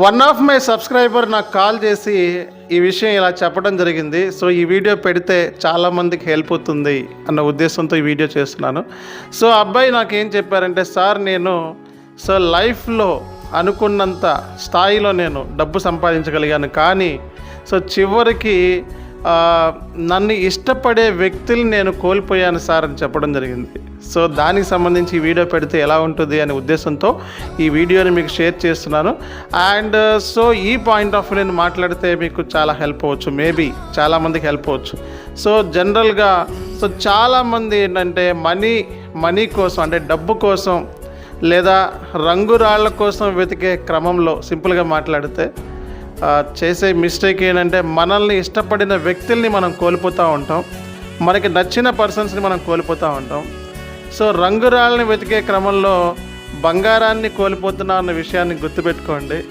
One of my subscriber నాకు call చేసి ఈ విషయం ఇలా చెప్పడం జరిగింది. సో ఈ వీడియో పెడితే చాలామందికి హెల్ప్ అవుతుంది అన్న ఉద్దేశంతో ఈ వీడియో చేస్తున్నాను. సో అబ్బాయి నాకు ఏం చెప్పారంటే సార్ నేను సో లైఫ్లో అనుకున్నంత స్థాయిలో నేను డబ్బు సంపాదించగలిగాను. కానీ సో చివరికి నన్ను ఇష్టపడే వ్యక్తులు నేను కోల్పోయాను సార్ అని చెప్పడం జరిగింది. సో దానికి సంబంధించి వీడియో పెడితే ఎలా ఉంటుంది అనే ఉద్దేశంతో ఈ వీడియోని మీకు షేర్ చేస్తున్నాను. అండ్ uh, సో ఈ పాయింట్ ఆఫ్ నేను మాట్లాడితే మీకు చాలా హెల్ప్ అవ్వచ్చు. మేబీ చాలామందికి హెల్ప్ అవ్వచ్చు. సో జనరల్గా సో చాలామంది ఏంటంటే మనీ మనీ కోసం అంటే డబ్బు కోసం లేదా రంగురాళ్ళ కోసం వెతికే క్రమంలో సింపుల్గా మాట్లాడితే uh, చేసే మిస్టేక్ ఏంటంటే మనల్ని ఇష్టపడిన వ్యక్తుల్ని మనం కోల్పోతూ ఉంటాం. మనకి నచ్చిన పర్సన్స్ని మనం కోల్పోతూ ఉంటాం. సో రంగురాళ్ళని వెతికే క్రమంలో బంగారాన్ని కోల్పోతున్నా అన్న విషయాన్ని గుర్తుపెట్టుకోండి.